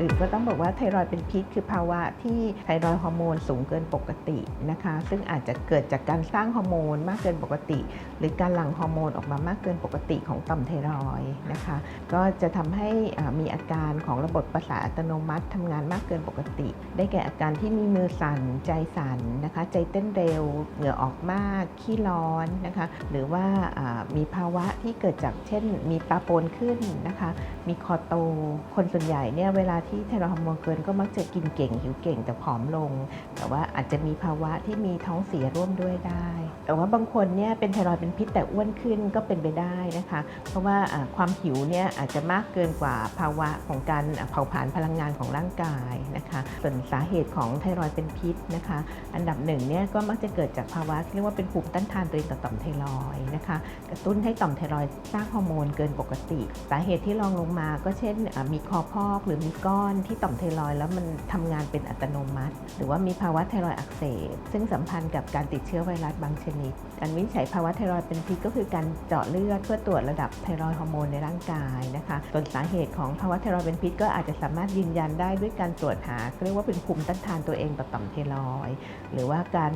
อื่นก็ต้องบอกว่าไทรอยด์เป็นพิษคือภาวะที่ไทรอยด์ฮอร์โมนสูงเกินปกตินะคะ ซึ่งอาจจะเกิดจากการสร้างฮอร์โมนมากเกินปกติ หรือการหลั่งฮอร์โมนออกมามากเกินปกติของต่อมไทรอยนะคะ ก็จะทำให้มีอาการของระบบประสาทอัตโนมัติทำงานมากเกินปกติ ได้แก่อาการที่มีมือสั่นใจสั่นนะคะ ใจเต้นเร็วเหงื่อออกมากขี้ร้อนนะคะ หรือว่าอ่ามีภาวะที่เกิดจากเช่น มีตาโปนขึ้นนะคะ มีคอโต คนส่วนใหญ่เนี่ยเวลาที่ไทรอยด์ฮอร์โมนเกินก็มักจะกินเก่งหิวเก่งแต่ผอมลง แต่ว่าอาจจะมีภาวะที่มีท้องเสียร่วมด้วยได้ แต่ว่าบางคนเนี่ยเป็นไทรอยด์เป็นพิษแต่อ้วนขึ้นก็เป็นไปได้นะคะ เพราะว่าความหิวเนี่ยอาจจะมากเกินกว่าภาวะของการเผาผลาญพลังงานของร่างกายนะคะส่วนสาเหตุของไทรอยด์เป็นพิษนะคะ อันดับหนึ่งเนี่ยก็มักจะเกิดจากภาวะที่เรียกว่าเป็นภูมิต้านทานตัวเองต่อต่อมไทรอยด์นะคะกระตุ้นให้ต่อมไทรอยด์สร้างฮอร์โมนเกินปกติ สาเหตุที่รองลงมาก็เช่นมีคอพอกหรือมีก้อนที่ต่อมไทรอยด์แล้วมันทำงานเป็นอัตโนมัติ หรือว่ามีภาวะไทรอยด์อักเสบซึ่งสัมพันธ์กับการติดเชื้อไวรัสบางชนิด การวินิจฉัยภาวะไทรอยด์เป็นพิษก็คือการเจาะเลือดเพื่อตรวจระดับไทรอยด์ฮอร์โมนในร่างกายนะคะส่วนสาเหตุของภาวะไทรอยด์เป็นพิษก็อาจจะสามารถยืนยันได้ด้วยการตรวจหาเรียกว่าเป็นภูมิต้านทานตัวเองต่อต่อมไทรอยด์หรือว่าการ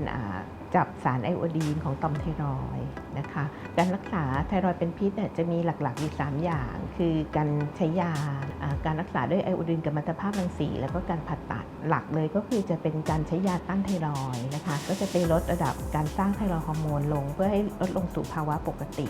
จับสารไอโอดีนของต่อมไทรอยนะคะ การรักษาไทรอยเป็นพิษเนี่ยจะมีหลักๆอยู่3อย่าง คือการใช้ยา การรักษาด้วยไอโอดีนกัมมัตภาพรังสี แล้วก็การผ่าตัดหลักเลยก็คือจะเป็นการใช้ยาต้านไทรอยนะคะ ก็จะไปลดระดับการสร้างไทรอยฮอร์โมนลง เพื่อให้ลดลงสู่ภาวะปกติ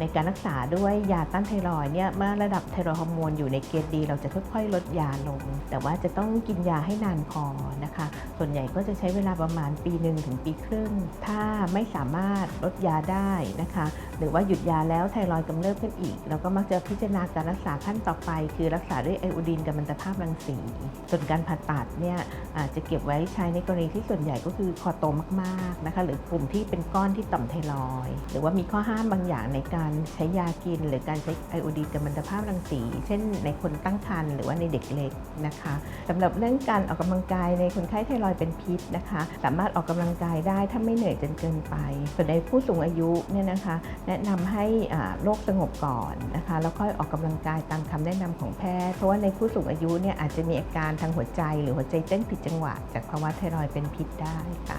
ในการรักษาด้วยยาต้านไทรอยเนี่ยเมื่อระดับไทรอยฮอร์โมนอยู่ในเกณฑ์ดี เราจะค่อยๆ ลดยาลง แต่ว่าจะต้องกินยาให้นานพอนะคะ ส่วนใหญ่ก็จะใช้เวลาประมาณปีหนึ่งถึงปีครึ่งถ้าไม่สามารถลดยาได้นะคะ หรือว่าหยุดยาแล้วไทรอยด์กำเริบขึ้นอีก เราก็มักจะพิจารณาการรักษาขั้นต่อไป คือรักษาด้วยไอโอดีนกัมมันตภาพรังสี ส่วนการผ่าตัดเนี่ยอาจจะเก็บไว้ใช้ในกรณีที่ส่วนใหญ่ก็คือคอโตมากๆนะคะหรือกลุ่มที่เป็นก้อนที่ต่อมไทรอยหรือว่ามีข้อห้ามบางอย่างในการใช้ยากิน หรือการใช้ไอโอดีนกัมมันตภาพรังสี เช่น ในคนตั้งครรภ์หรือว่าในเด็กเล็กนะคะสำหรับเรื่องการออกกำลังกายในคนไข้ไทรอยเป็นพิษนะคะ สามารถออกกำลังกายได้ถ้าไม่เหนื่อยจนเกินไป ส่วนในผู้สูงอายุเนี่ยนะคะ แนะนำให้โรคสงบก่อนนะคะ แล้วค่อยออกกำลังกายตามคำแนะนำของแพทย์ เพราะว่าในผู้สูงอายุเนี่ยอาจจะมีอาการทางหัวใจ หรือหัวใจเต้นผิดจังหวะ จากภาวะไทรอยด์เป็นพิษได้ค่ะ